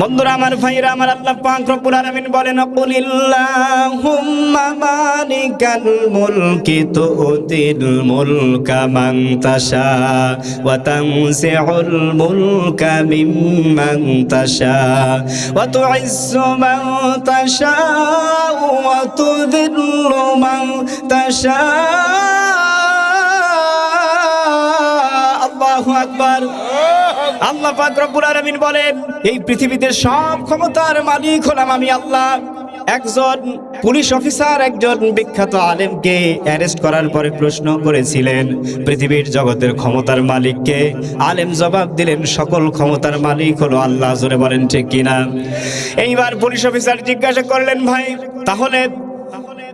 বন্ধুরা, আমার ভাইরা আমার আল্লাহ পাক রব্বুল আলামিন বলেন কুলিল্লাহুম্মা মালিকাল মুলকি তুতিল মুলকা মান তাশা ওয়া তানসিউল মুলকা মিম্মান তাশা ওয়া তুইজ্জু মান তাশা ওয়া তুযিল্লু মান তাশা। আল্লাহু আকবার। আল্লাহ পাক রব্বুল বলেন, এই পৃথিবীতে সব ক্ষমতার মালিক হলাম আমি আল্লাহ। একজন পুলিশ অফিসার, একজন বিখ্যাত আলেমকে অ্যারেস্ট করার পরে প্রশ্ন করেছিলেন, পৃথিবীর জগতের ক্ষমতার মালিককে। আলেম জবাব দিলেন, সকল ক্ষমতার মালিক হলো আল্লাহ। জোরে বলেন ঠিক কিনা? এইবার পুলিশ অফিসার জিজ্ঞাসা করলেন, ভাই, তাহলে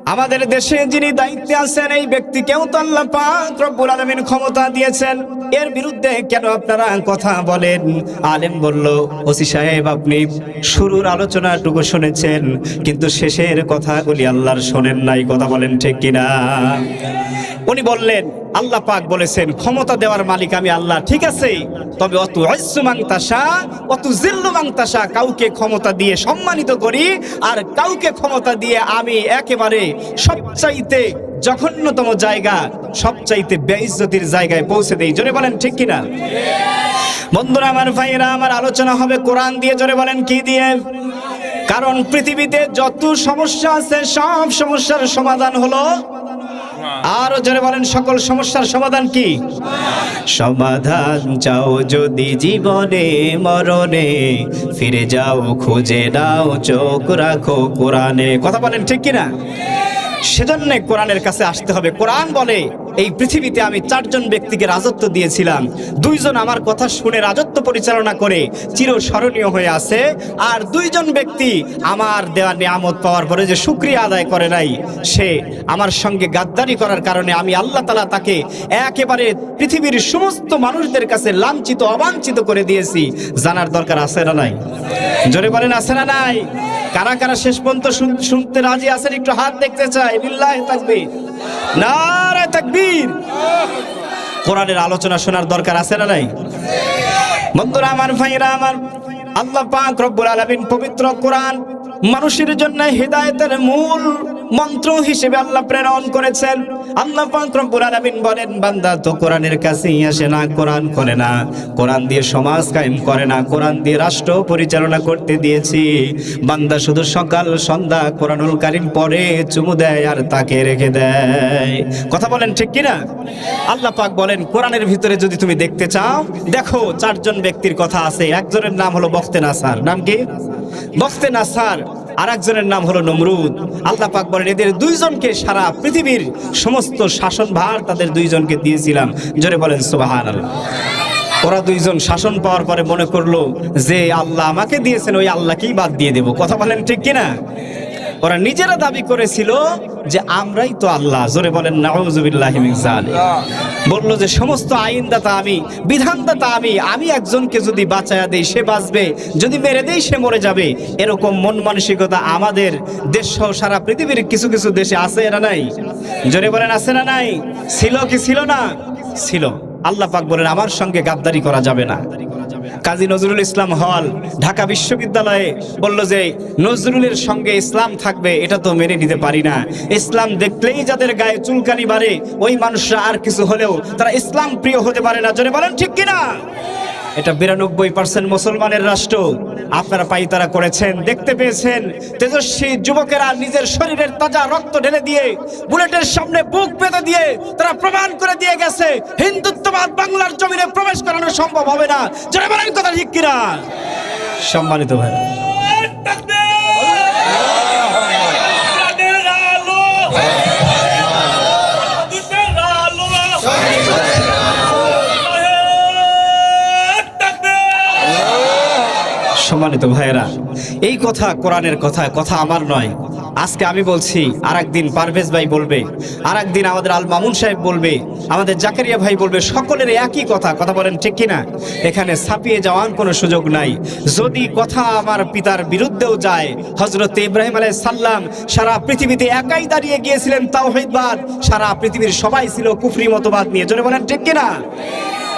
আমাদের দেশে যিনি দায়িত্বে আছেন, এই ব্যক্তিকেও তো আল্লাহ পাক রব্বুল আলামিন ক্ষমতা দিয়েছেন। এর বিরুদ্ধে কেন আপনারা কথা বলেন? আলেম বলল, ওসি সাহেব, আপনি শুরুর আলোচনাটুকু শুনেছেন, কিন্তু শেষের কথাগুলি আল্লাহর শোনেন নাই, কথা বলেন ঠিক কিনা? উনি বললেন, আল্লাহ পাক বলেছেন, ক্ষমতা দেওয়ার মালিক আমি আল্লাহ, ঠিক আছে? তবে অত মাংতাসা অত মাংতাসা কাউকে ক্ষমতা দিয়ে সম্মানিত করি, আর কাউকে ক্ষমতা দিয়ে আমি একেবারে সবচাইতে জঘন্যতম জায়গা, সবচাইতে বেইজ্জতির জায়গায় পৌঁছে দেই। জোরে বলেন, ঠিক কিনা? বন্ধুরা, আমার ভাইয়েরা, আমার আলোচনা হবে কোরআন দিয়ে, জোরে বলেন, কি দিয়ে? কারণ পৃথিবীতে যত সমস্যা আছে, সব সমস্যার সমাধান হলো আরও জোরে বলেন, সকল সমস্যার সমাধান কি? সমাধান চাও যদি জীবনে, মরণে, ফিরে যাও, খুঁজে নাও, চোখ রাখো, কোরআনে। কথা বলেন ঠিক কিনা? সেজন্য কোরআনের কাছে আসতে হবে। কোরআন বলে, এই পৃথিবীতে আমি চারজন ব্যক্তিকে রাজত্ব দিয়েছিলাম। দুইজন আমার কথা শুনে রাজত্ব পরিচালনা করে চিরস্মরণীয় হয়ে আছে, আর দুইজন ব্যক্তি আমার দেওয়া নিয়ামত পাওয়ার পরে যে শুক্রিয়া আদায় করে নাই, সে আমার সঙ্গে গাদ্দারি করার কারণে আমি আল্লাহ তালা তাকে একেবারে পৃথিবীর সমস্ত মানুষদের কাছে লাঞ্ছিত, অবাঞ্ছিত করে দিয়েছি। জানার দরকার আছে না নাই? জোরে বলেন, আছে না নাই? কারা কারা শেষ পর্যন্ত শুন- শুনতে রাজি আছেন? একটু হাত দেখতে চাই। কোরআনের আলোচনা শোনার দরকার আছে না নাই? বন্ধুরা আমার ভাইরা আমার, আল্লাহ পাক রব্বুল আলামিন পবিত্র কোরআন মানুষের জন্য হেদায়েতের মূল মন্ত্র হিসেবে আল্লাহ প্রেরণ করেছেন। আল্লাহ পাক রব্বুল আলামিন বলেন, বান্দা, তো কোরআনের কাছেই আসে না, কোরআন করে না। কোরআন দিয়ে সমাজ কায়েম করে না, কোরআন দিয়ে রাষ্ট্র পরিচালনা করতে দিয়েছি। বান্দা শুধু সকাল, সন্ধ্যা কোরআনুল কারিম পড়ে, চুমু দেয় আর তাকে রেখে দেয়। কথা বলেন ঠিক কিনা? আল্লাহ পাক বলেন, কোরআনের ভিতরে যদি তুমি দেখতে চাও, দেখো, চারজন ব্যক্তির কথা আছে। একজনের নাম হলো বখতে নাসার। নাম কি? বখতে নাসার। আর একজনের নাম হলো নমরুদ। আল্লাহ পাক বলেন, এদের দুইজনকে সারা পৃথিবীর সমস্ত শাসনভার তাদের দুইজনকে দিয়েছিলাম। জোরে বলেন সুবাহান ওরা দুইজন শাসন পাওয়ার পরে মনে করল যে, আল্লাহ আমাকে দিয়েছেন, ওই আল্লাহকেই বাদ দিয়ে দেব। কথা বলেন ঠিক কিনা? ওরা নিজেরা দাবি করেছিল যে আমরাই তো আল্লাহ। জোরে বলেন নাউজুবিল্লাহি বলল যে, সমস্ত আইনদাতা আমি, বিধানদাতা আমি আমি একজনকে যদি বাঁচায়া দেই, সে বাঁচবে। যদি মেরে দেই, সে মরে যাবে। এরকম মন মানসিকতা আমাদের দেশ সহ সারা পৃথিবীর কিছু কিছু দেশে আছে না নাই? জোরে বলেন, আছে না নাই? ছিল কি ছিল না? ছিল। আল্লাহ পাক বলেন, আমার সঙ্গে গাদ্দারি করা যাবে না। কাজী নজরুল ইসলাম হল ঢাকা বিশ্ববিদ্যালয়ে বলল যে, নজরুলের সঙ্গে ইসলাম থাকবে, এটা তো মেনে নিতে পারি না। ইসলাম দেখলেই যাদের গায়ে চুলকানি বাড়ে, ওই মানুষরা আর কিছু হলেও তারা ইসলাম প্রিয় হতে পারে না। জোরে বলেন ঠিক কিনা? এটা বিরানব্বই পার্সেন্ট মুসলমানের রাষ্ট্র। আপনারা পাইতারা করেছেন, দেখতে পেয়েছেন। তেজস্বী যুবকেরা নিজের শরীরের তাজা রক্ত ঢেলে দিয়ে, বুলেটের সামনে বুক পেতে দিয়ে তারা প্রমাণ করে দিয়ে গেছে, হিন্দুত্ববাদ বাংলার জমিনে প্রবেশ করানো সম্ভব হবে না। যারা বলেন কথা ঠিক কিনা? সম্মানিত ভাই। সম্মানিত ভাইয়েরা, এই কথা কোরআনের কথা কথা আমার নয়। আজকে আমি বলছি আর একদিন পারভেজ ভাই বলবে আর একদিন আমাদের আল মামুন সাহেব বলবে, আমাদের জাকারিয়া ভাই বলবে, সকলের একই কথা কথা বলেন ঠিক কিনা? এখানে ছাপিয়ে যাওয়ার কোনো সুযোগ নাই। যদি কথা আমার পিতার বিরুদ্ধেও যায় হজরত ইব্রাহিম আলাই সাল্লাম সারা পৃথিবীতে একাই দাঁড়িয়ে গিয়েছিলেন তাওহিদবাদ সারা পৃথিবীর সবাই ছিল কুফরি মতবাদ নিয়ে। জোরে বলেন ঠিক কিনা?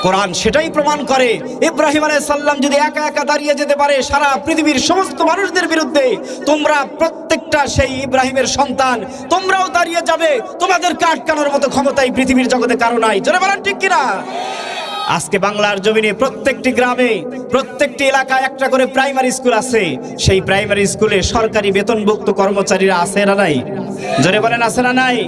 কোরআন সেটাই প্রমাণ করে। ইব্রাহিম আলাইহিস সাল্লাম যদি একা একা দাঁড়িয়ে যেতে পারে, সারা পৃথিবীর সমস্ত মানুষদের বিরুদ্ধে, তোমরা প্রত্যেকটা সেই ইব্রাহিমের সন্তান, তোমরাও দাঁড়িয়ে যাবে। তোমাদেরকে আটকানোর মতো ক্ষমতাই পৃথিবীর জগতে কারও নাই। জোরে বলেন ঠিক কিনা? আজকে বাংলার জমিনে প্রত্যেকটি গ্রামে, প্রত্যেকটি এলাকায় একটা করে প্রাইমারি স্কুল আছে। সেই প্রাইমারি স্কুলে সরকারি বেতনভুক্ত কর্মচারীরা আছে না নাই? জোরে বলেন, আছে না নাই?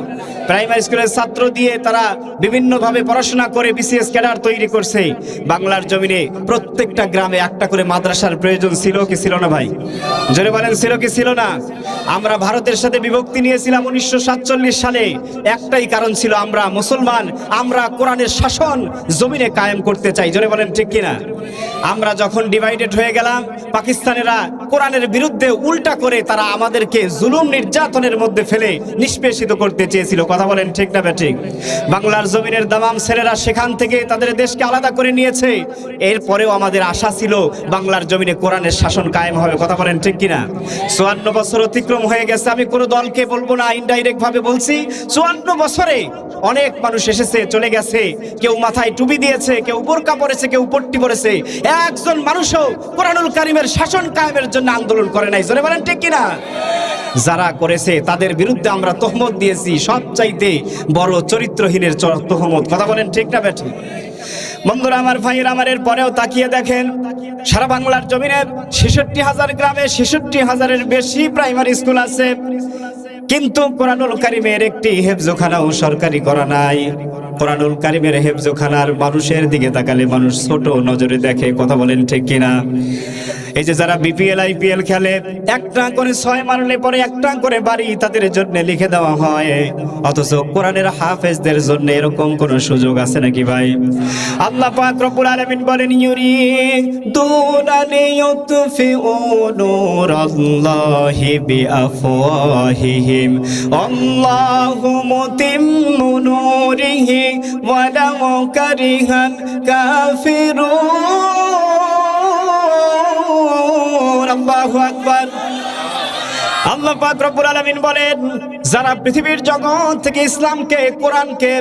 প্রাইমারি স্কুলের ছাত্র দিয়ে তারা বিভিন্নভাবে পড়াশোনা করে বিসিএস ক্যাডার তৈরি করছে। বাংলার জমিনে প্রত্যেকটা গ্রামে একটা করে মাদ্রাসার প্রয়োজন ছিল কি ছিল না ভাই? জোরে বলেন, ছিল কি ছিল না? আমরা ভারতের সাথে বিভক্তি নিয়েছিলাম উনিশশো সাতচল্লিশ সালে। একটাই কারণ ছিল আমরা মুসলমান, আমরা কোরআনের শাসন জমিনে কায়েম করতে চাই। জোরে বলেন ঠিক কিনা? আমরা যখন ডিভাইডেড হয়ে গেলাম, পাকিস্তানেরা কোরআনের বিরুদ্ধে উল্টা করে তারা আমাদেরকে জুলুম নির্যাতনের মধ্যে ফেলে নিষ্পেষিত করতে চেয়েছিল। কথা বলেন ঠিক না ঠিক বাংলার জমিনের দামাম ছেলেরা সেখান থেকে তাদের দেশকে আলাদা করে নিয়েছে। এরপরেও আমাদের আশা ছিল বাংলার জমিনে কোরআনের শাসন কায়েম হবে। কথা বলেন ঠিক কিনা? চুয়ান্ন বছর অতিক্রম হয়ে গেছে, আমি কোনো দলকে বলব না ইনডাইরেক্ট ভাবে বলছি, চুয়ান্ন বছরে অনেক মানুষ এসেছে, চলে গেছে, কেউ মাথায় টুপি দিয়েছে, কেউ বোরকা পরেছে, কেউ পট্টি পরেছে একজন মানুষও কোরআনুল কারিমের শাসন কায়েমের জন্য আন্দোলন করে নাই। জোরে বলেন ঠিক কিনা? যারা করেছে, তাদের বিরুদ্ধে আমরা তহমত দিয়েছি। সবচাইতে বড় চরিত্রহীনের তহমত। কথা বলেন ঠিক না বেঠিক বন্ধুরা, আমার ভাইয়ের, আমার এর পরেও তাকিয়ে দেখেন, সারা বাংলার জমিনে ছেষট্টি হাজার গ্রামে ছেষট্টি হাজারের বেশি প্রাইমারি স্কুল আছে। কিন্তু কোরআনুল কারিমের একটি হেফজোখানাও সরকারি করা নাই। কোরআনুল কারিমের হেফজোখানার মানুষের দিকে তাকালে মানুষ ছোট নজরে দেখে কথা বলেন ঠিক কিনা? এই যে যারা বিপিএল, আইপিএল খেলে একটা করে ছয় মারলে পরে একটা করে বাড়ি তাদের জন্য লিখে দেওয়া হয়। অথচ কোরআনের হাফেজদের জন্য এরকম কোন সুযোগ আছে নাকি ভাই? আল্লাহ পাক রব্বুল আলামিন বলেন, ইউরি দুনানি ইউতফিউ নূরাল্লাহি বিআফওয়াহিহিম। আল্লাহু মুতিম্মু নূরিহি ওয়ালাউ কারিহাল কাফিরুন। আল্লাহু আকবার। আল্লাহ রব্বুল আলামিন বলেন, যারা পৃথিবীর জগৎ থেকে ইসলামকে, কোরআনকে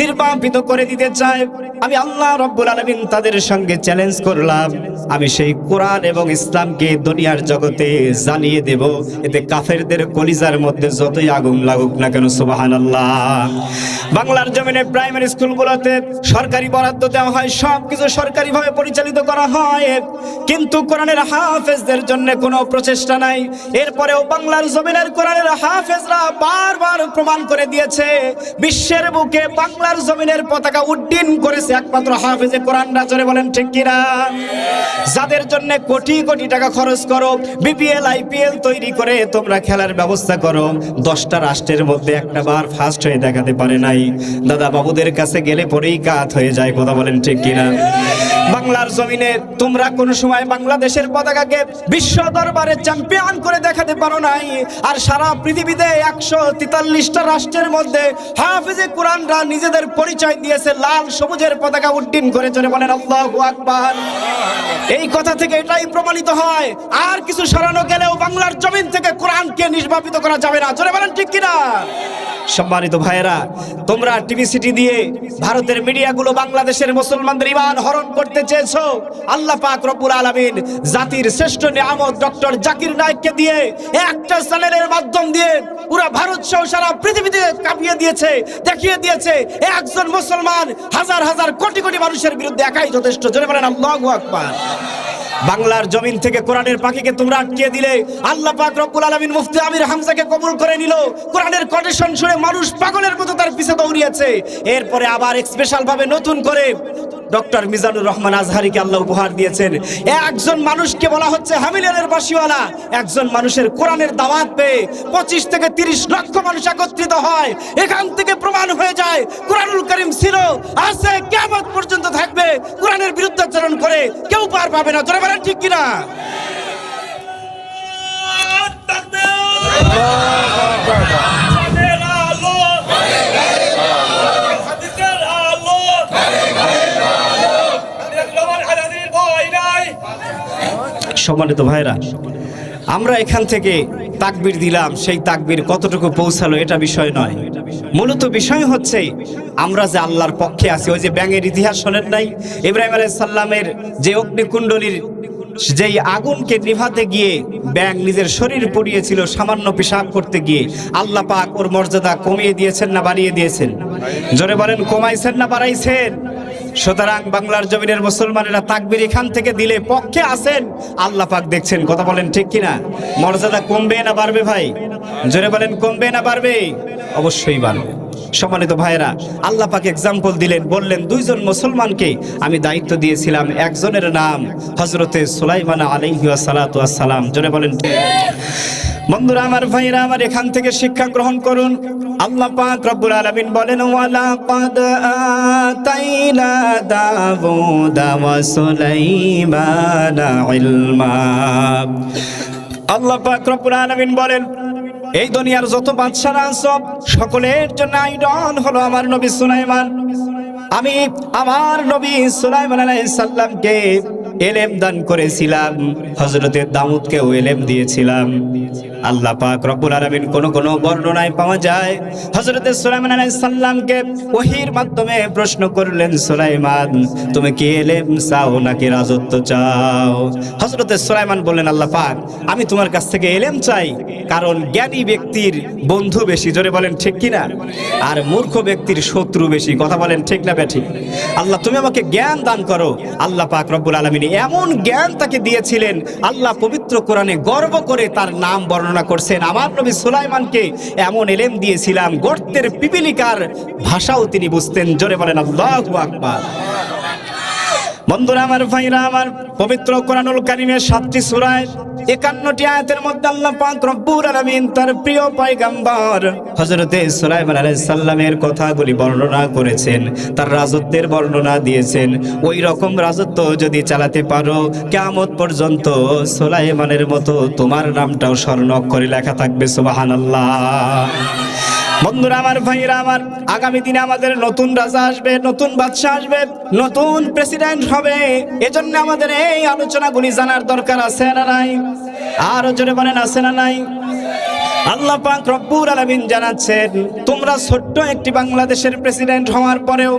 নির্বাপিত করে দিতে চায়, আমি আল্লাহ রব্বুল আলামিন তাদের সঙ্গে চ্যালেঞ্জ করলাম। আমি সেই কোরআন এবং ইসলামকে দুনিয়ার জগতে জ্বালিয়ে দেব। এতে কাফেরদের কলিজার মধ্যে যতই আগুন লাগুক না কেন, সুবহানাল্লাহ। বাংলার জমিনে প্রাইমারি স্কুলগুলোতে সরকারি বরাদ্দ দেওয়া হয়, সবকিছু সরকারিভাবে পরিচালিত করা হয়। কিন্তু কোরআনের হাফেজদের জন্য কোনো প্রচেষ্টা নাই। এরপরেও বাংলার জমিনের কোরআনের হাফেজরা বারবার প্রমাণ করে দিয়েছে, বিশ্বের বুকে বাংলার জমিনের পতাকা উড্ডীন করেছে একমাত্র হাফেজে কোরআন রাজরে বলেন, ঠিক কিনা? যাদের জন্য কোটি কোটি টাকা খরচ করো, বিপিএল, আইপিএল তৈরি করে তোমরা খেলার ব্যবস্থা করো, দশটা রাষ্ট্রের মধ্যে একটা বার ফার্স্ট হয়ে দেখাতে পারে নাই। দাদা বাবুদের কাছে গেলে পরেই কাত হয়ে যায়, কথা বলেন ঠিক কিনা? বাংলার জমিনে তোমরা কোন সময় বাংলাদেশের পতাকাকে বিশ্ব দরবারে চ্যাম্পিয়ন করে দেখাতে পারো নাই। আর সারা পৃথিবীতে একশো তেতাল্লিশটা রাষ্ট্রের মধ্যে হাফিজে কোরআনরা নিজেদের পরিচয় দিয়েছে, লাল সবুজের পতাকা উড্ডীন করে চলে বলেন আল্লাহু আকবার। এই কথা থেকে এটাই প্রমাণিত হয়, আর কিছু সরানো গেলেও বাংলার জমিন থেকে কোরআনকে নিষ্পাপিত করা যাবে না। চলে বলেন ঠিক কিনা? সম্মানিত ভাইয়েরা, তোমরা টিভি সিটি দিয়ে ভারতের মিডিয়াগুলো বাংলাদেশের মুসলমানদের ইমান হরণ করতে চেয়েছো? আল্লাহ পাক রব্বুল আলামিন জাতির শ্রেষ্ঠ নিয়ামত ডক্টর জাকির নায়েককে দিয়ে একটা চ্যানেলের মাধ্যম দিয়ে পুরো ভারত সহ সারা পৃথিবীতে কাঁপিয়ে দিয়েছে, দেখিয়ে দিয়েছে। একজন মুসলমান হাজার হাজার কোটি কোটি মানুষের বিরুদ্ধে একাই যথেষ্ট। জোরে বলেন, আল্লাহু আকবার। বাংলার জমিন থেকে কোরআনের পাখিকে তোমরা আটকিয়ে দিলে, আল্লাহ পাক রব্বুল আলামিন মুফতি আমির হামজাকে কবুল করে নিল। কোরআনের কোটেশন শুনে মানুষ পাগলের মতো তার পিছে দৌড়িয়েছে। এরপরে আবার স্পেশাল ভাবে নতুন করে ডক্টর মিজানুর রহমান আজহারিকে আল্লাহ উপহার দিয়েছেন। একজন মানুষকে বলা হচ্ছে হামিলের বাসিওয়ালা। একজন মানুষের কোরআনের দাওয়াত পেয়ে পঁচিশ থেকে তিরিশ লক্ষ মানুষ একত্রিত হয়। এখান থেকে প্রমাণ হয়ে যায়, কোরআনুল করিম ছিল, আছে কেমন পর্যন্ত থাকবে। কোরআনের বিরুদ্ধাচরণ করে কেউ পার পাবে না। তোরা বলেন ঠিক কিনা? সম্মানিত ভাইরা আমরা এখান থেকে তাকবির দিলাম, সেই তাকবির কতটুকু পৌঁছালো এটা বিষয় নয়। মূলত বিষয় হচ্ছে, আমরা যে আল্লাহর পক্ষে আছি, ওই যে ব্যাঙের ইতিহাস শোনেন নাই? ইব্রাহিম আলাইসাল্লামের যে অগ্নিকুণ্ডলীর যেই আগুনকে নিভাতে গিয়ে ব্যাং নিজের শরীর পড়িয়েছিল সামান্য পেশাব করতে গিয়ে, আল্লাহ পাক ওর মর্যাদা কমিয়ে দিয়েছেন না বাড়িয়ে দিয়েছেন? জোরে বলেন, কমাইছেন না বাড়াইছেন? সুতরাং বাংলার জমিনের মুসলমানেরা তাকবির এখান থেকে দিলে পক্ষে আছেন। আল্লাহ পাক দেখছেন, কথা বলেন ঠিক কিনা? মর্যাদা কমবে না বাড়বে ভাই? জোরে বলেন, কমবে না বাড়বে? অবশ্যই বাড়বে। সম্মানিত ভাইয়েরা, আল্লাহ পাক এক্সাম্পল দিলেন, বললেন, দুইজন মুসলমানকে আমি দায়িত্ব দিয়েছিলাম, একজনের নাম হজরতে সুলাইমান আলাইহি সালাতু সালাম জোরে বলেন। বন্ধুরা, আমার ভাইরা আমার এখান থেকে শিক্ষা গ্রহণ করুন। আল্লাহ পাক রব্বুল আলামিন বলেন, ওয়ালা কাদ আতাইনা দাউদা ওয়া সুলাইমানা ইলমা। আল্লাহ পাক রব্বুল আলামিন বলেন, এই দুনিয়ার যত বাদশারা সব সকলের জন্য আইডন হলো আমার নবী সুলাইমান। আমি আমার নবী সুলাইমান আলাইহিস সালামকে এলেম দান করেছিলাম, হযরতে দাউদকেও এলেম দিয়েছিলাম। আল্লাহ পাক রব্বুল আলামিন কোন কোন বর্ণনায় পাওয়া যায়। হযরতে সুলাইমান আলাইহিস সালামকে ওহীর মাধ্যমে প্রশ্ন করলেন, সুলাইমান, তুমি কি এলেম চাও নাকি রাজত্ব চাও? হযরতে সুলাইমান বললেন, আল্লাহ পাক, আমি তোমার কাছ থেকে এলেম চাই, কারণ জ্ঞানী ব্যক্তির বন্ধু বেশি। জোরে বলেন, ঠিক কিনা? আর মূর্খ ব্যক্তির শত্রু বেশি। কথা বলেন, ঠিক না বেঠি আল্লাহ, তুমি আমাকে জ্ঞান দান করো। আল্লাহ পাক রব্বুল আলামিন এমন জ্ঞান তাকে দিয়েছিলেন, আল্লাহ পবিত্র কোরআনে গর্ব করে তার নাম বর্ণনা করছেন, আমার নবী সুলাইমানকে এমন এলেম দিয়েছিলাম, গর্তের পিপিলিকার ভাষাও তিনি বুঝতেন। জোরে বলেন, আল্লাহ আকবার। বন্ধুরা আমার ভাইরা, আমার পবিত্র কোরআনুল কারিমের সাতটি সূরায় একান্নটি আয়াতের মধ্যে আল্লাহ পাক রব্বুল আলামিন তার প্রিয় পয়গম্বর হযরতে সুলাইমান আলাইহিস কথাগুলি বর্ণনা করেছেন, তার রাজত্বের বর্ণনা দিয়েছেন। ওই রকম রাজত্ব যদি চালাতে পারো, কিয়ামত পর্যন্ত সুলাইমানের মতো তোমার নামটাও স্বর্ণ অক্ষরে লেখা থাকবে, সুবহানাল্লাহ। বন্ধুরা আমার ভাইরা আমার, আগামী দিনে আমাদের নতুন রাজা আসবে, নতুন বাদশাহ আসবে, নতুন প্রেসিডেন্ট হবে। এজন্য আমাদের এই আলোচনাগুলি জানার দরকার আছে না নাই? আরও জোরে বলেন, আছে না নাই? আল্লাহ পাক রব্বুল আলামিন জানাচ্ছেন, তোমরা ছোট্ট একটি বাংলাদেশের প্রেসিডেন্ট হওয়ার পরেও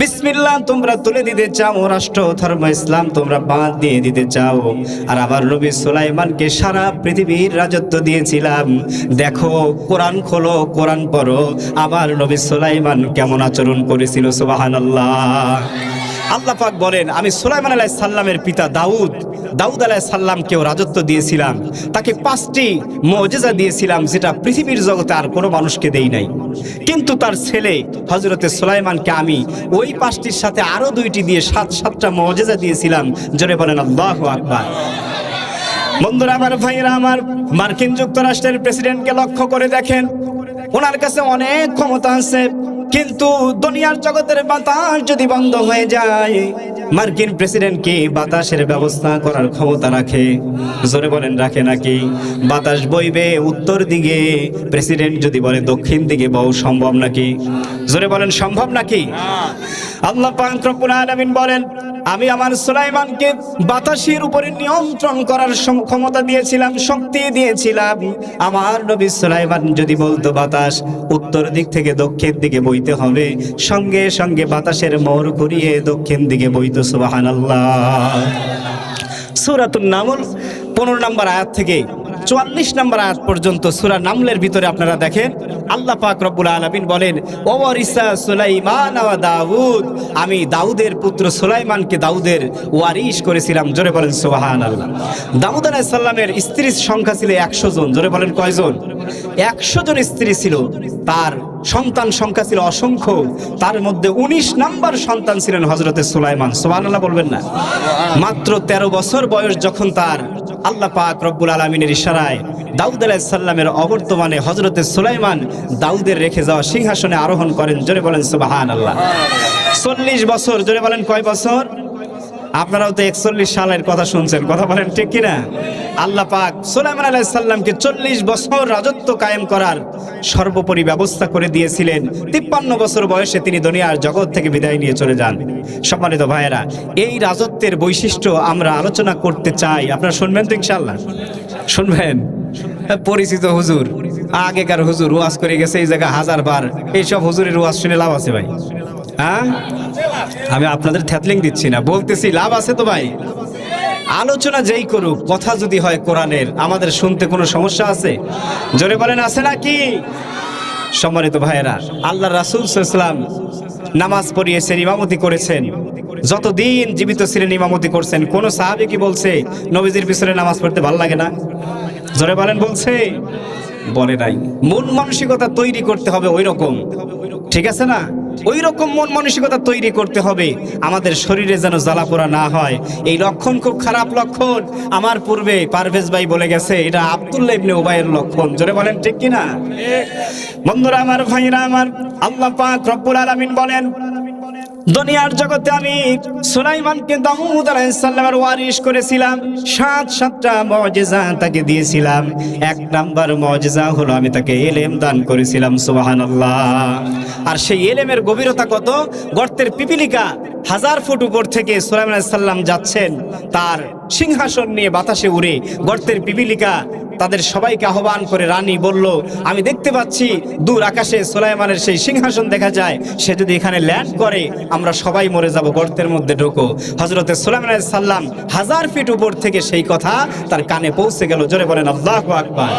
বিসমিল্লাহ, তোমরা তুলে দিতে চাও রাষ্ট্র, ধর্ম, ইসলাম, তোমরা বাঁধ দিয়ে দিতে চাও। আর আমার নবী সুলাইমানকে সারা পৃথিবীর রাজত্ব দিয়েছিলাম। দেখো, কোরআন খোলো, কোরআন পড়ো। আমার নবী সুলাইমান কেমন আচরণ করেছিল সুবাহান আল্লাহ পাক বলেন, আমি সুলাইমান আলাইহিস সাল্লামের পিতা দাউদ। দাউদ আলাইহিস সাল্লামকেও রাজত্ব দিয়েছিলাম। তাকে পাঁচটি মুজিজা দিয়েছিলাম যেটা পৃথিবীর জগতে আর কোনো মানুষকে দেই নাই। কিন্তু তার ছেলে হযরতে সুলাইমানকে আমি ওই পাঁচটির সাথে আরও দুইটি দিয়ে সাত, সাতটা মুজিজা দিয়েছিলাম। জোরে বলেন, আল্লাহু আকবার। বন্ধুরা, আমার ভাইয়েরা, আমার মার্কিন যুক্তরাষ্ট্রের প্রেসিডেন্টকে লক্ষ্য করে দেখেন, ওনার কাছে অনেক ক্ষমতা আছে, কিন্তু দুনিয়ার জগতের বাতাস যদি বন্ধ হয়ে যায় মার্কিন প্রেসিডেন্টকে বাতাসের ব্যবস্থা করার ক্ষমতা রাখে? জোরে বলেন রাখে নাকি? বাতাস বইবে উত্তর দিকে। প্রেসিডেন্ট যদি বলে দক্ষিণ দিকে বউ সম্ভব নাকি? জোরে বলেন সম্ভব নাকি? আল্লাহ পাক রব্বুল আলামিন বলেন আমি আমার সুলাইমানকে বাতাসের উপরে নিয়ন্ত্রণ করার ক্ষমতা দিয়েছিলাম, শক্তি দিয়েছিলাম। আমার নবী সুলাইমান যদি বলতো, বাতাস উত্তর দিক থেকে দক্ষিণ দিকে বইতে হবে, সঙ্গে সঙ্গে বাতাসের মোড় ঘুরিয়ে দক্ষিণ দিকে বইতো, সুবহানাল্লাহ। সূরাতুন নামল, পনেরো নম্বর আয়াত থেকে চুয়াল্লিশ নম্বর আয়াত পর্যন্ত সূরা নামলের ভিতরে আপনারা দেখেন, আল্লাহ পাক রব্বুল আলামিন বলেন, ওয়ারিসা সুলাইমান দাউদ। আমি দাউদের পুত্র সুলাইমানকে দাউদের ওয়ারিশ করেছিলাম। জোরে বলেন, সুবহানাল্লাহ। দাউদ আলাইহিস সালামের স্ত্রীর সংখ্যা ছিল একশো জন। জোরে বলেন কয়জন একশো জন স্ত্রী ছিল। তার সন্তান সংখ্যা ছিল অসংখ্য। তার মধ্যে উনিশ নাম্বার সন্তান ছিলেন হজরতে সুলাইমান। সুবহানাল্লাহ বলবেন না। মাত্র ১৩ বছর বয়স যখন তার আল্লাহ পাক রব্বুল আলমিনের ইশারায় দাউদ আলাহিসাল্লামের অবর্তমানে হজরতে সুলাইমান দাউদের রেখে যাওয়া সিংহাসনে আরোহণ করেন। জোরে বলেন সুবাহান আল্লাহ চল্লিশ বছর, জোরে বলেন কয় বছর? আপনারাও তো একচল্লিশ সালের কথা শুনছেন, কথা বলেন ঠিক কিনা? আল্লাহ পাক সুলাইমান আলাইহিস সাল্লামকে চল্লিশ বছর রাজত্ব কায়েম করার সর্বোপরি ব্যবস্থা করে দিয়েছিলেন। তিপ্পান্ন বছর বয়সে তিনি দুনিয়ার জগৎ থেকে বিদায় নিয়ে চলে যান। সম্মানিত ভাইয়েরা, এই রাজত্বের বৈশিষ্ট্য আমরা আলোচনা করতে চাই। আপনারা শুনবেন তো ইনশাল্লাহ শুনবেন? পরিচিত হুজুর, আগেকার হুজুর ওয়াজ করে গেছে, এই জায়গা হাজার বার এইসব হুজুরের ওয়াজ শুনে লাভ আছে ভাই। হ্যাঁ? আমি আপনাদের থ্যাতলিং দিচ্ছি না, বলতেছি, লাভ আছে তো ভাই? আলোচনা যেই করুক, কথা যদি হয় কোরআনের, আমাদের শুনতে কোনো সমস্যা আছে? জোরে বলেন, আছে নাকি? সম্মানিত ভাইয়েরা, আল্লাহ রাসুল ইসলাম নামাজ পড়িয়েছেন, ইমামতি করেছেন। যতদিন জীবিত ছিলেন, ইমামতি করছেন, কোন সাহাবি কি বলছে, নবীজির পিছনে নামাজ পড়তে ভালো লাগে না? জোরে বলেন, বলছে? বলে নাই। মন মানসিকতা তৈরি করতে হবে ওই রকম ঠিক আছে না? ওই রকম মন মানসিকতা তৈরি করতে হবে। আমাদের শরীরে যেন জ্বালা পোড়া না হয়। এই লক্ষণ খুব খারাপ লক্ষণ। আমার পূর্বে পারভেজ ভাই বলে গেছে, এটা আবদুল্লা ইবনে উবাইয়ের লক্ষণ। জোরে বলেন, ঠিক কিনা? বন্ধুরা, আমার ভাইরা, আমার আল্লাহ পাক রব্বুল আলামিন বলেন দুনিয়ার জগতে আমি সুলাইমানকে দাউদ আলাইহিসসালামের ওয়ারিশ করেছিলাম। সাত সাতটা মুজিজা তাকে দিয়েছিলাম। এক নাম্বার মুজিজা হলো আমি তাকে এলেম দান করেছিলাম, সুবহানাল্লাহ। আর সেই এলেমের গভীরতা কত? গর্তের পিপিলিকা হাজার ফুট উপর থেকে সুলাইমান আলাইহিস সালাম যাচ্ছেন। তার সিংহাসন নিয়ে বাতাসে উড়ে গর্তের পিপিলিকা তাদের সবাইকে আহ্বান করে রানী বলল, আমি দেখতে পাচ্ছি দূর আকাশে সোলাইমানের সেই সিংহাসন দেখা যায়। সে যদি এখানে ল্যান্ড করে, আমরা সবাই মরে যাব, গর্তের মধ্যে ঢোকো। হজরতে সোলাইমান সাল্লাম হাজার ফিট উপর থেকে সেই কথা তার কানে পৌঁছে গেল। জোরে বলেন, আল্লাহ আকবার।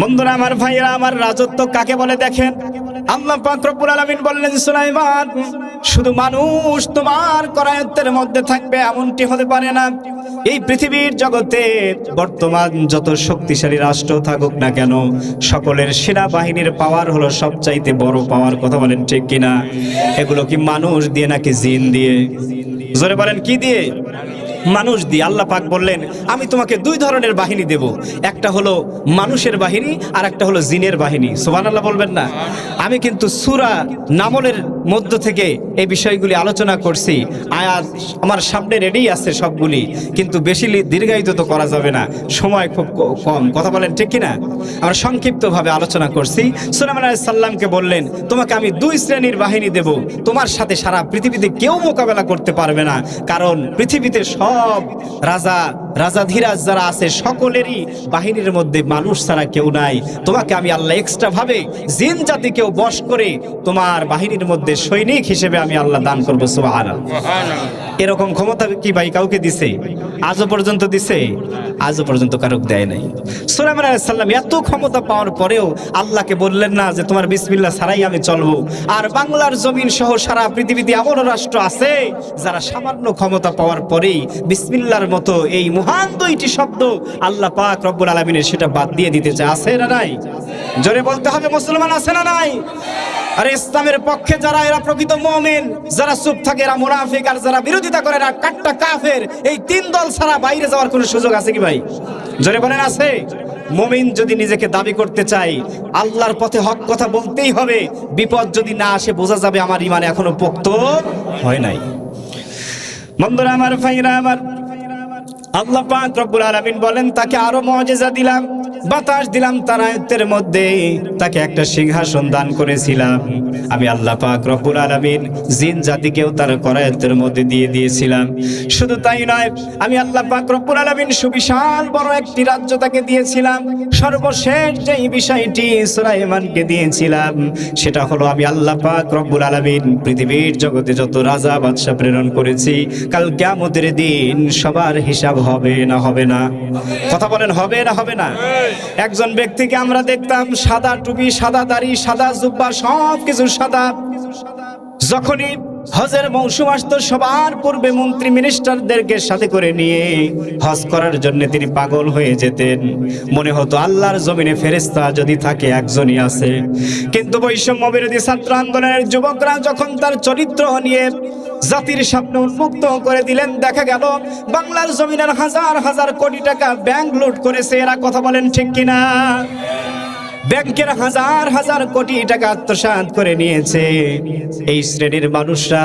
বন্ধুরা, আমার ভাইয়েরা, আমার রাজত্ব কাকে বলে দেখেন? আল্লাহ পাক রব্বুল আলামিন বললেন, সুলাইমান, শুধু মানুষ তোমার করায়ত্তের মধ্যে থাকবে এমনটি হতে পারে না। এই পৃথিবীর জগতে বর্তমান যত শক্তিশালী রাষ্ট্র থাকুক না কেন, সকলের সেনাবাহিনীর পাওয়ার হলো সবচাইতে বড় পাওয়ার কথা বলেন ঠিক কিনা? এগুলো কি মানুষ দিয়ে নাকি জিন দিয়ে? জোরে বলেন, কি দিয়ে? মানুষ দিয়ে আল্লাহ পাক বললেন, আমি তোমাকে দুই ধরনের বাহিনী দেব। একটা হলো মানুষের বাহিনী, আর একটা হলো জিনের বাহিনী। সোবান আল্লাহ বলবেন না? আমি কিন্তু সুরা নামলের মধ্য থেকে এই বিষয়গুলি আলোচনা করছি। আয়াত আমার সামনে রেডি আছে সবগুলি, কিন্তু বেশি দীর্ঘায়িত তো করা যাবে না। সময় খুব কম। কথা বলেন ঠিক কিনা? আমরা সংক্ষিপ্তভাবে আলোচনা করছি। আলাইহিস সাল্লামকে বললেন, তোমাকে আমি দুই শ্রেণির বাহিনী দেব। তোমার সাথে সারা পৃথিবীতে কেউ মোকাবেলা করতে পারবে না। কারণ পৃথিবীতে সব রাজা রাজাধিরাজ যারা আছে সকলেরই বাহিনীর মধ্যে মানুষ ছাড়া কেউ নাই। তোমাকে আমি আল্লাহ এক্সট্রা ভাবে জিন জাতিকেও বশ করে তোমার বাহিনীর মধ্যে সৈনিক হিসেবে আমি আল্লাহ দান করব সুবহানাল্লাহ। এরকম ক্ষমতা কি ভাই কাউকে দিছে? আজও পর্যন্ত দিছে? আজও পর্যন্ত কারুক দেয় নাই। সুলাইমান আলাইহিস সালাম এত ক্ষমতা পাওয়ার পরেও আল্লাহকে বললেন না যে তোমার বিসমিল্লা ছাড়াই আমি চলবো। আর বাংলার জমিন সহ সারা পৃথিবীতে এমন রাষ্ট্র আছে যারা সামান্য ক্ষমতা পাওয়ার পরেই বিসমিল্লার মতো এই মহান দুইটি শব্দ আল্লাহ পাক রব্বুল আলামিনের সেটা বাদ দিয়ে দিতে চায়। আছে না নাই? জোরে বলতে হবে মুসলমান আছে না নাই? আর ইসলামের পক্ষে যারা, এরা প্রকৃত মুমিন, যারা চুপ থাকে, এরা মুনাফিক, আর যারা বিরোধিতা করে, এরা কাট্টা কাফের। এই তিন দল ছাড়া বাইরে যাওয়ার কোনো সুযোগ আছে কি ভাই? জোরে বলেন আছে? মুমিন যদি নিজেকে দাবি করতে চাই আল্লাহর পথে হক কথা বলতেই হবে। বিপদ যদি না আসে, বোঝা যাবে আমার ইমান এখনও পোক্ত হয় নাই। বন্ধুরা আমার, ভাইরা আমার আল্লাহ পাক রব্বুল আলামিন বলেন, তাকে আরও দিলাম, বাতাস দিলাম তার আয়ত্তের মধ্যে। তাকে একটা সিংহাসন দান করেছিলাম। আমি আল্লাহ পাক রব্বুল আলামিন জিন জাতিকেও তার করায়ত্তের মধ্যে দিয়ে দিয়েছিলাম। শুধু তাই নয়, আমি আল্লাহ পাক রব্বুল আলামিন সুবিশাল বড় একটি রাজ্য তাকে দিয়েছিলাম। সর্বশেষ বিষয়টি সুলাইমানকে দিয়েছিলাম, সেটা হলো আমি আল্লাহ পাক রব্বুল আলামিন পৃথিবীর জগতে যত রাজা বাদশা প্রেরণ করেছি, কাল কিয়ামতের দিন সবার হিসাব হবে না হবে না? কথা বলেন, হবে না হবে না? একজন ব্যক্তিকে আমরা দেখতাম সাদা টুপি, সাদা দাড়ি, সাদা জুব্বা সব কিছু সাদা। যখনই হজের মৌসুম আসতো সবার পূর্বে মন্ত্রী মিনিস্টারদেরকে সাথে করে নিয়ে। হজ করার জন্য তিনি পাগল হয়ে যেতেন। মনে হতো আল্লাহর জমিনে ফেরেস্তা যদি থাকে, একজনই আছে। কিন্তু বৈষম্য বিরোধী ছাত্র আন্দোলনের যুবকরা যখন তার চরিত্র নিয়ে জাতির সামনে উন্মুক্ত করে দিলেন, দেখা গেল বাংলার জমিনের হাজার হাজার কোটি টাকা ব্যাংক লুট করেছে। এরা কথা বলেন ঠিক কিনা? ব্যাংকের হাজার হাজার কোটি টাকা আত্মসাৎ করে নিয়েছে। এই শ্রেণির মানুষরা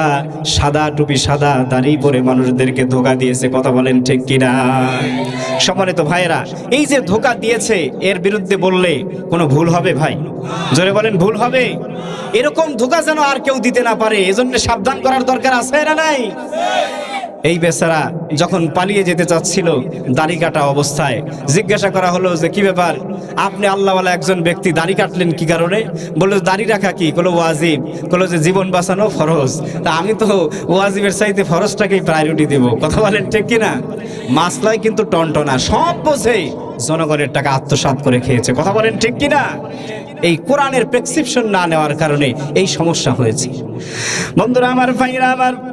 সাদা টুপি, সাদা দাড়ি পরে মানুষদেরকে ধোকা দিয়েছে, কথা বলেন ঠিক কিনা? সম্মানিত ভাইয়েরা, এই যে ধোকা দিয়েছে, এর বিরুদ্ধে বললে কোনো ভুল হবে ভাই? জোরে বলেন, ভুল হবে? এরকম ধোকা যেন আর কেউ দিতে না পারে, এজন্য সাবধান করার দরকার আছে না নাই? এই বেচারা যখন পালিয়ে যেতে চাচ্ছিল দাড়ি কাটা অবস্থায়, জিজ্ঞাসা করা হলো যে, কি ব্যাপার? আপনি আল্লাহওয়ালা একজন ব্যক্তি, দাড়ি কাটলেন কি কারণে? বলল, দাড়ি রাখা কি? কোনো ওয়াজিব। বলল যে, জীবন বাঁচানো ফরজ। তা আমি তো ওয়াজিবের চাইতে ফরজটাকেই প্রায়োরিটি দেব। কথা বলেন ঠিক কিনা? মাসলাই কিন্তু টনটনা, সব বোঝে। জনগণের টাকা আত্মসাৎ করে খেয়েছে। কথা বলেন ঠিক কিনা? এই কোরআনের প্রেসক্রিপশন না নেওয়ার কারণে এই সমস্যা হয়েছে। বন্ধুরা, আমার ভাইরা, আমার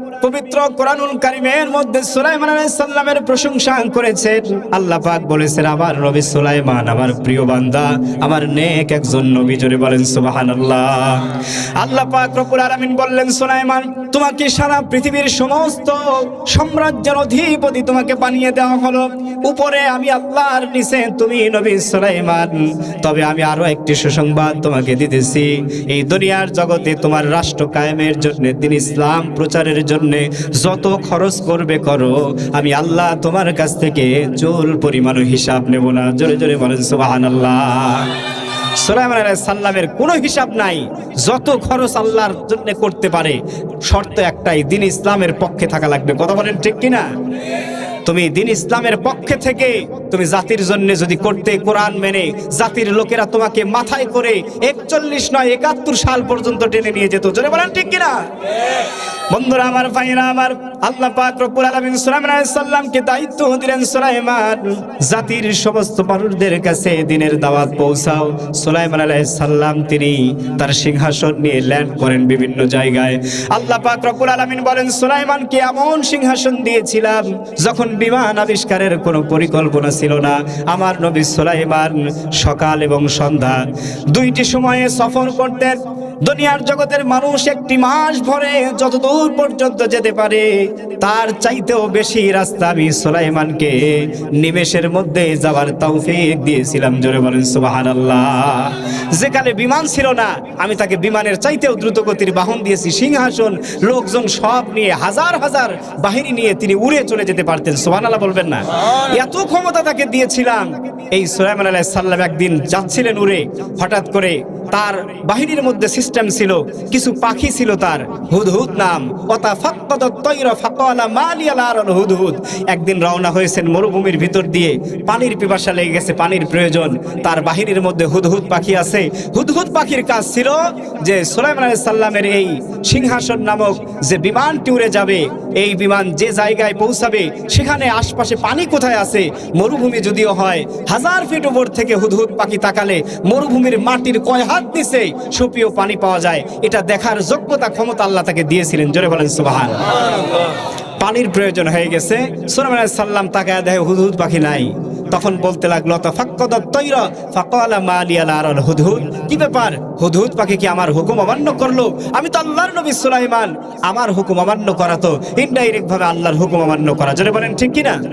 পবিত্র কোরআনুল কারিমের মধ্যে সুলাইমান আলাইহিস সালামের প্রশংসা করেছেন। আল্লাহ পাক বলেছেন, আমার নবী সুলাইমান, আমার প্রিয় বান্দা, আমার নেক একজন নবী। জোরে বলেন, সুবহানাল্লাহ। আল্লাহ পাক রব্বুল আলামিন বললেন, সুলাইমান, তোমাকে সারা পৃথিবীর সমস্ত সাম্রাজ্যের অধিপতি তোমাকে বানিয়ে দেওয়া হলো। উপরে আমি আল্লাহর, নিচে তুমি নবী সুলাইমান। তবে আমি আরও একটি সুসংবাদ তোমাকে দিতেছি। এই দুনিয়ার জগতে তোমার রাষ্ট্র কায়েমের জন্য, দিন ইসলাম প্রচারের জন্য যত খরচ করবে করো। আমি আল্লাহ তোমার কাছ থেকে চোল পরিমাণ হিসাব নেব না। জোরে জোরে বলেন সুবাহান আল্লাহ সাল্লামের কোনো হিসাব নাই। যত খরচ আল্লাহর জন্য করতে পারে, শর্ত একটাই, দিন ইসলামের পক্ষে থাকা লাগবে। কথা বলেন ঠিক কিনা? তুমি দিন ইসলামের পক্ষে থেকে তুমি জাতির জন্য যদি করতে কোরআন মেনে, জাতির লোকেরা তোমাকে মাথায় করে একচল্লিশ নয়, একাত্তর সাল পর্যন্ত টেনে নিয়ে যেত। জোরে বলেন, ঠিক কিনা? বন্ধুরা আমার, ভাইরা আমার, আল্লাহ পাক রব্বুল আলামিন দায়িত্ব দিলেন, সুলাইমান, জাতির সমস্ত মানুষদের কাছে দিনের দাওয়াত পৌঁছাও। সুলাইমান সালাম তিনি তার সিংহাসন নিয়ে ল্যান্ড করেন বিভিন্ন জায়গায়। আল্লাহ পাক রব্বুল আলামিন বলেন, সুলাইমানকে এমন সিংহাসন দিয়েছিলাম, যখন বিমান আবিষ্কারের কোনো পরিকল্পনা ছিল না। আমার নবী সুলাইমান সকাল এবং সন্ধ্যা দুইটি সময়ে সফর করতেন। দুনিয়ার জগতের মানুষ একটি মাস ভরে যত দূর পর্যন্ত যেতে পারে, তার চাইতেও বেশি রাস্তা আমি সুলাইমানকে নিমেষের মধ্যে যাওয়ার তৌফিক দিয়েছিলাম। জোরে বলেন, সুবহানাল্লাহ। যেখানে বিমান ছিল না, আমি তাকে বিমানের চাইতেও দ্রুত গতির বাহন দিয়েছি। সিংহাসন, লোকজন সব নিয়ে হাজার হাজার বাহিনী নিয়ে তিনি উড়ে চলে যেতে পারতেন। সুবহানাল্লাহ বলবেন না। এত ক্ষমতা তাকে দিয়েছিলাম। এই সুলাইমান আলাইহিস সাল্লাম একদিন যাচ্ছিলেন উড়ে, হঠাৎ করে তার বাহিনীর মধ্যে সিস্টেম ছিল, কিছু পাখি ছিল তার। হুদহুদ নাম। অতা হুদহুদ। একদিন রওনা হয়েছেন মরুভূমির ভিতর দিয়ে। পানির পিপাসা লেগে গেছে, পানির প্রয়োজন। তার বাহিনীর মধ্যে হুদহুদ পাখি আছে। হুদহুদ পাখির কাজ ছিল যে সুলাইমান সালামের এই সিংহাসন নামক যে বিমান উড়ে যাবে, এই বিমান যে জায়গায় পৌঁছাবে, সেখানে আশপাশে পানি কোথায় আছে, মরুভূমি যদিও হয়, হাজার ফিট উপর থেকে হুদহুদ পাখি তাকালে মরুভূমির মাটির কয় হাত নিচে সুপিও পানি পাওয়া যায়। এটা দেখার যোগ্যতা, ক্ষমতা আল্লাহ তাকে দিয়েছিলেন। জোরে বলেন, সুবাহান। পানির প্রয়োজন হয়ে গেছে। সুলাইমান সাল্লাম তাকায় দেখে হুদহুদ পাখি নাই। তখন বলতে লাগল হুদহুদ। কি ব্যাপার? হুদহুদ পাখি কি আমার হুকুম অমান্য করল? আমি তো আল্লাহর নবী সুলাইমান। আমার হুকুম অমান্য করা তো ইনডাইরেক্ট ভাবে আল্লাহর হুকুম অমান্য করা। জোরে বলেন, ঠিক কিনা?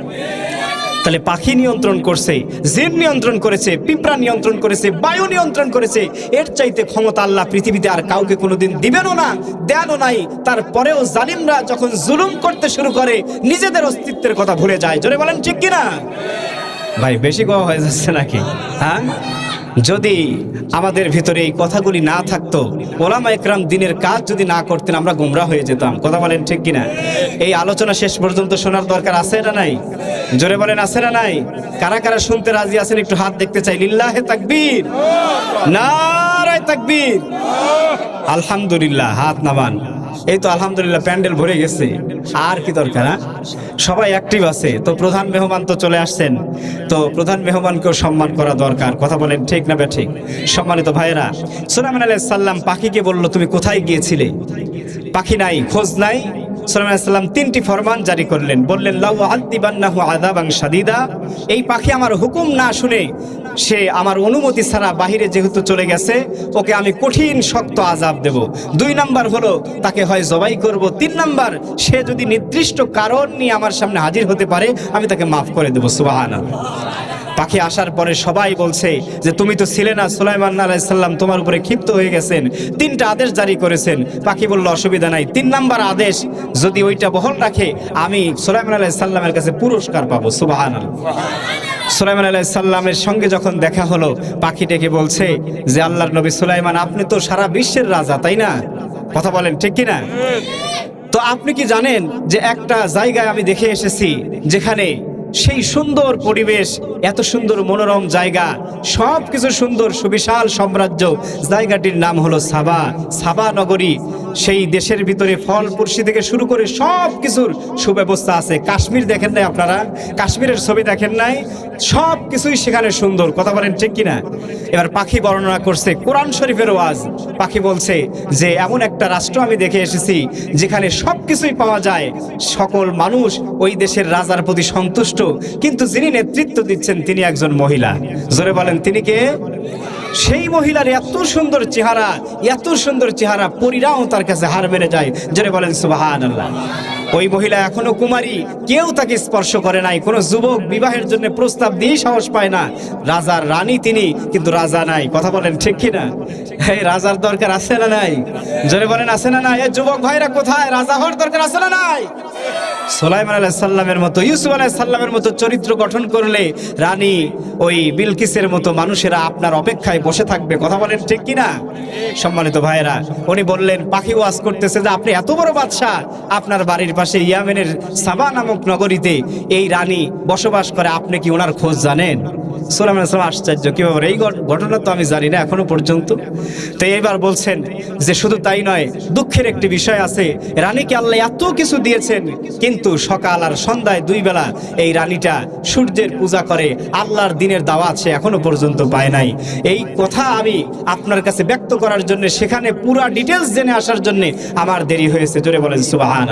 তাহলে পাখি নিয়ন্ত্রণ করছে, জিন নিয়ন্ত্রণ করেছে, পিঁপড়া নিয়ন্ত্রণ করেছে, বায়ু নিয়ন্ত্রণ করেছে, এর চাইতে ক্ষমতা আল্লাহ পৃথিবীতে আর কাউকে কোনোদিন দিবেনও না, দেনও নাই। তারপরেও জালিমরা যখন জুলুম করতে শুরু করে, নিজেদের অস্তিত্বের কথা ভুলে যায়। জোরে বলেন ঠিক কিনা? ভাই, বেশি গোয়া হয়ে যাচ্ছে নাকি? হ্যাঁ? যদি আমাদের ভিতরে এই কথাগুলি না থাকতো, ওলামা একরাম দিনের কাজ যদি না করতেন, আমরা গুমরা হয়ে যেতাম। কথা বলেন ঠিক কিনা? এই আলোচনা শেষ পর্যন্ত শোনার দরকার আছে না নাই? জোরে বলেন, আছে না নাই? কারা কারা শুনতে রাজি আছেন একটু হাত দেখতে চাই। লিল্লাহে তাকবীর। নারায় তাকবীর। আলহামদুলিল্লাহ, হাত নামান। এই তো আলহামদুলিল্লাহ প্যান্ডেল ভরে গেছে। আর কি দরকার হ্যাঁ? সবাই অ্যাক্টিভ আছে। তো প্রধান মেহমান তো চলে আসছেন। তো প্রধান মেহমানকেও সম্মান করা দরকার। কথা বলেন, ঠিক না ঠিক সম্মানিত ভাইয়েরা, সুলাইমান আলাইহিস সাল্লাম পাখিকে বলল, তুমি কোথায় গিয়েছিলে? পাখি নাই, খোঁজ নাই। সাল্লাম তিনটি ফরমান জারি করলেন। বললেন, লাউ আদিবান্নাহু আযাবান শাদীদা। এই পাখি আমার হুকুম না শুনে সে আমার অনুমতি ছাড়া বাহিরে যেহেতু চলে গেছে, ওকে আমি কঠিন, শক্ত আজাব দেব। দুই নাম্বার হলো, তাকে হয় জবাই করব। তিন নাম্বার, সে যদি নির্দিষ্ট কারণ নিয়ে আমার সামনে হাজির হতে পারে, আমি তাকে মাফ করে দেবো সুবাহান পাখি আসার পরে সবাই বলছে যে, তুমি তো ছিলে না, সুলাইমান আলাইসাল্লাম তোমার উপরে ক্ষিপ্ত হয়ে গেছেন। তিনটা আদেশ জারি করেছেন। পাখি বলল, অসুবিধা নাই। তিন নাম্বার আদেশ, যদি ওইটা বহল রাখে, আমি সুলাইমান আলাইসাল্লামের কাছে পুরস্কার পাবো সুবাহান সুলাইমান আলাইসাল্লামের সঙ্গে যখন দেখা হলো পাখিটাকে বলছে যে, আল্লাহর নবী সুলাইমান, আপনি তো সারা বিশ্বের রাজা, তাই না? কথা বলেন, ঠিক কিনা? তো আপনি কি জানেন যে একটা জায়গায় আমি দেখে এসেছি যেখানে সেই সুন্দর পরিবেশ, এত সুন্দর মনোরম জায়গা সব কিছু সুন্দর, সুবিশাল সাম্রাজ্য। জায়গাটির নাম হলো সাবা। সাবা নগরী, সেই দেশের ভিতরে ফল পুরসি থেকে শুরু করে সব কিছুর সুব্যবস্থা আছে। কাশ্মীর দেখেন নাই আপনারা? কাশ্মীরের ছবি দেখেন নাই? সব কিছুই সেখানে সুন্দর। কথা বলেন ঠিক কিনা? এবার পাখি বর্ণনা করছে, কোরআন শরীফের ওয়াজ। পাখি বলছে যে, এমন একটা রাষ্ট্র আমি দেখে এসেছি, যেখানে সব কিছুই পাওয়া যায়। সকল মানুষ ওই দেশের রাজার প্রতি সন্তুষ্ট। কিন্তু যিনি নেতৃত্ব দিচ্ছেন তিনি একজন মহিলা। জোরে বলেন, তিনি কে? সেই মহিলার এত সুন্দর চেহারা, এত সুন্দর চেহারা, পরিরাও তার কাছে হার মেরে যায়। জোরে বলেন সুবাহ আল্লাহ ওই মহিলা এখনও কুমারী। কেউ তাকে স্পর্শ করে নাই। কোনো যুবক বিবাহের জন্য প্রস্তাব দিয়ে সাহস পায় না। রাজার রানী তিনি, কিন্তু রাজা নাই। কথা বলেন ঠিক কিনা? এই রাজার দরকার আছে না নাই? জোরে বলেন, আছে না নাই? যুবক ভাইরা কোথায়? রাজা হওয়ার দরকার আছে না নাই? সোলাইমান আলাহ সাল্লামের মতো, ইউসুফ আলাহ সাল্লামের মতো চরিত্র গঠন করলে রানী ওই বিলকিসের মতো মানুষেরা আপনার অপেক্ষায় বসে থাকবে। কথা বলেন ঠিক কিনা? সম্মানিত ভাইয়েরা, উনি বললেন, পাখি ওয়াজ করতেছে যে, আপনি এত বড় বাদশাহ, আপনার বাড়ির পাশে ইয়ামেনের সাবা নামক নগরীতে এই রানী বসবাস করে। আপনি কি ওনার খোঁজ জানেন? সোলাম আসলাম আশ্চর্য। কীভাবে এই ঘটনা তো আমি জানি না এখনও পর্যন্ত। তো এবার বলছেন যে শুধু তাই নয়, দুঃখের একটি বিষয় আছে। রানীকে আল্লাহ এত কিছু দিয়েছেন, কিন্তু সকাল আর সন্ধ্যায় দুই বেলা এই রানীটা সূর্যের পূজা করে, আল্লাহর দিনের দাওয়াত সে এখনও পর্যন্ত পায় নাই। এই কথা আমি আপনার কাছে ব্যক্ত করার জন্য, সেখানে পুরা ডিটেলস জেনে আসার জন্য আমার দেরি হয়েছে। জোরে বলেন সুবাহান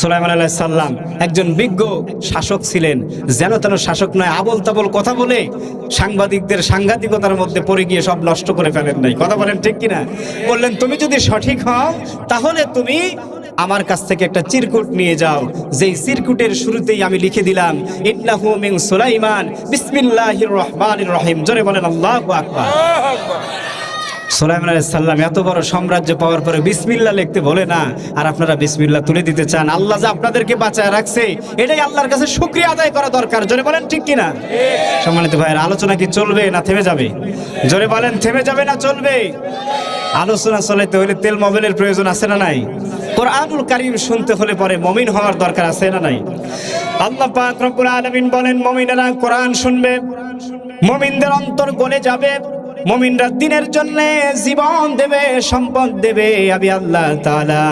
সুলাইমান আলাহ সাল্লাম একজন বিজ্ঞ শাসক ছিলেন। যেন তেন শাসক নয় আবল তাবল কথা বলে সাংবাদিকদের সাংঘাতিকতার মধ্যে পড়ে গিয়ে সব নষ্ট করে ফেলেন নাই। কথা বলেন ঠিক কিনা? বললেন, তুমি যদি সঠিক হও, তাহলে তুমি আমার কাছ থেকে একটা চিরকুট নিয়ে যাও। যেই চিরকুটের শুরুতেই আমি লিখে দিলাম, ইন্নাহু মিন সুলাইমান, বিসমিল্লাহির রহমানির রহিম। জোরে বলেন আল্লাহু আকবার। সোলাইমান আলাইহিস সাল্লাম এত বড় সাম্রাজ্য পাওয়ার পরে বিসমিল্লা লিখতে বলে, না, আর আপনারা বিসমিল্লা তুলে দিতে চান। আল্লাহ যে আপনাদেরকে বাঁচায় রাখছে, এটাই আল্লাহর কাছে শুকরিয়া আদায় করা দরকার। জোরে বলেন ঠিক কিনা? সম্মানিত ভাইয়ের, আলোচনা কি চলবে না থেমে যাবে? জোরে বলেন, থেমে যাবে না চলবে? আলোচনা চলাইতে হলে তেল মোবাইলের প্রয়োজন আছে না নাই? কোরআনুল কারিম শুনতে হলে পরে মমিন হওয়ার দরকার আছে না নাই? আল্লাহ পাক রব্বুল আলামিন বলেন, মমিনেরা কোরআন শুনবে, মমিনদের অন্তর গলে যাবে। মমিনরা দিনের জন্য জীবন দেবে, সম্পদ দেবে আমি আল্লাহ তাআলা।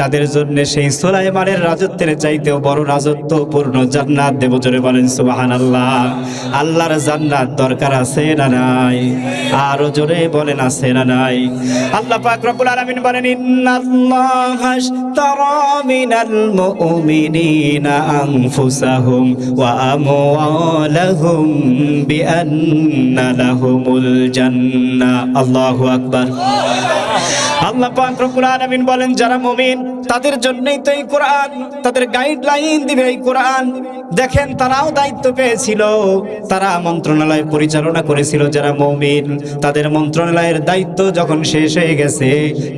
তাদের জন্য সেই সুলাইমানের রাজত্বের চাইতেও বড় রাজত্ব পূর্ণ জান্নাত দেব জোরে বলেন সুবাহান আল্লাহ আল্লাহর জান্নাত দরকার আছে না নাই? আরও জোরে বলেন আছে না নাই? আল্লাহ পাক রব্বুল আলামিন বলেন, ইন্নাল্লাহা আশতারা মুমিনিনা আনফুসাহুম ওয়া আমওয়ালাহুম বিআন্না লাহুমুল জান্নাহ, আল্লাহু পাক বলেন, যারা মুমিন, তাদের জন্যই তো এই তাদের গাইডলাইন দিবে এই দেখেন, তারাও দায়িত্ব পেয়েছিল। তারা মন্ত্রণালয় পরিচালনা করেছিল যারা তাদের মন্ত্রণালয়ের দায়িত্ব যখন শেষ হয়ে গেছে,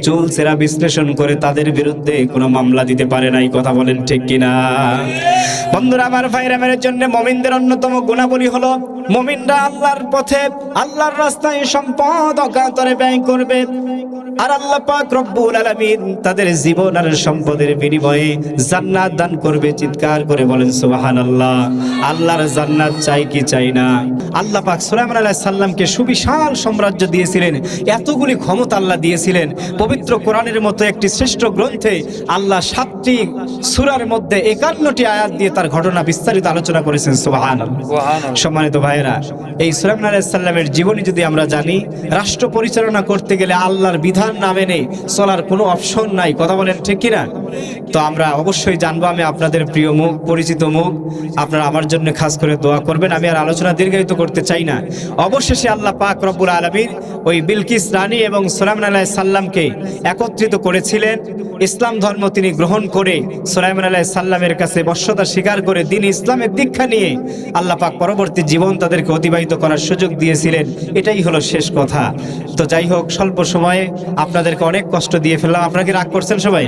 চুল সেরা বিশ্লেষণ করে তাদের বিরুদ্ধে কোনো মামলা দিতে পারে নাই কথা বলেন ঠিক কিনা? বন্ধুরা, আমার ভাইরা মেয়ের জন্য মমিনদের অন্যতম গুণাবলী হলো, মমিনরা আল্লাহর পথে, আল্লাহর রাস্তায় সম্পদ অকাতরে ব্যয় করবে। আর আল্লাহ পাক রব্বুল আলামিন তাদের জীবন আর সম্পদের বিনিময়ে জান্নাত দান করবে চিৎকার করে বলেন সুবহানাল্লাহ। আল্লাহর জান্নাত চাই কি চাই না? আল্লাহ পাক সুলাইমান আলাইহিস সালামকে সুবিশাল সাম্রাজ্য দিয়েছিলেন এতগুলি ক্ষমতা আল্লাহ দিয়েছিলেন। পবিত্র কোরআনের মতো একটি শ্রেষ্ঠ গ্রন্থে আল্লাহ সাতটি সূরার মধ্যে একান্নটি আয়াত দিয়ে তার ঘটনা বিস্তারিত আলোচনা করেছেন সুবহানাল্লাহ। সম্মানিত ভাইয়েরা এই সুলাইমান আলাইহিস সালামের জীবনী যদি আমরা জানি রাষ্ট্র পরিচালনা করতে গেলে আল্লাহর বিধান না মেনে চলার কোনো অপশন নাই, কথা বলেন ঠিক কিনা? তো আমরা অবশ্যই জানব, আমি আপনাদের প্রিয় মুখ, পরিচিত মুখ, আপনারা আমার জন্য খাস করে দোয়া করবেন, আমি আর আলোচনা দীর্ঘায়িত করতে চাই না। অবশেষে আল্লাহ পাক রব্বুল আলমীর ওই বিলকিস রানী এবং সুলাইমান আলাহ সাল্লামকে একত্রিত করেছিলেন। ইসলাম ধর্ম তিনি গ্রহণ করে সুলাইমান আলাহ সাল্লামের কাছে বশ্যতা স্বীকার করে দিন ইসলামের দীক্ষা নিয়ে আল্লাহ পাক পরবর্তী জীবন তাদেরকে অতিবাহিত করার সুযোগ দিয়েছিলেন। এটাই হলো শেষ কথা। তো যাই হোক, স্বল্প সময়ে আপনাদেরকে অনেক কষ্ট দিয়ে ফেললাম। আপনাকে রাগ করছেন সবাই?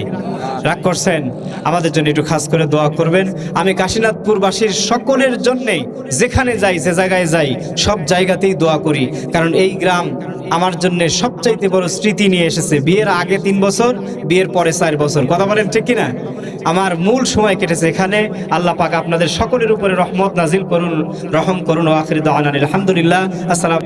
রাগ করছেন? আমাদের জন্য একটু খাস করে দোয়া করবেন। আমি কাশীনাথপুরবাসীর সকলের জন্যেই যেখানে যাই, যে জায়গায় যাই, সব জায়গাতেই দোয়া করি। কারণ এই গ্রাম আমার জন্য সবচাইতে বড় স্মৃতি নিয়ে এসেছে। বিয়ের আগে তিন বছর, বিয়ের পরে চার বছর। কথা বলেন ঠিক কিনা? আমার মূল সময় কেটেছে এখানে। আল্লাহ পাক আপনাদের সকলের উপরে রহমত নাজিল করুন, রহম করুন ও আখরিদ আলহামদুলিল্লাহ। আসসালাম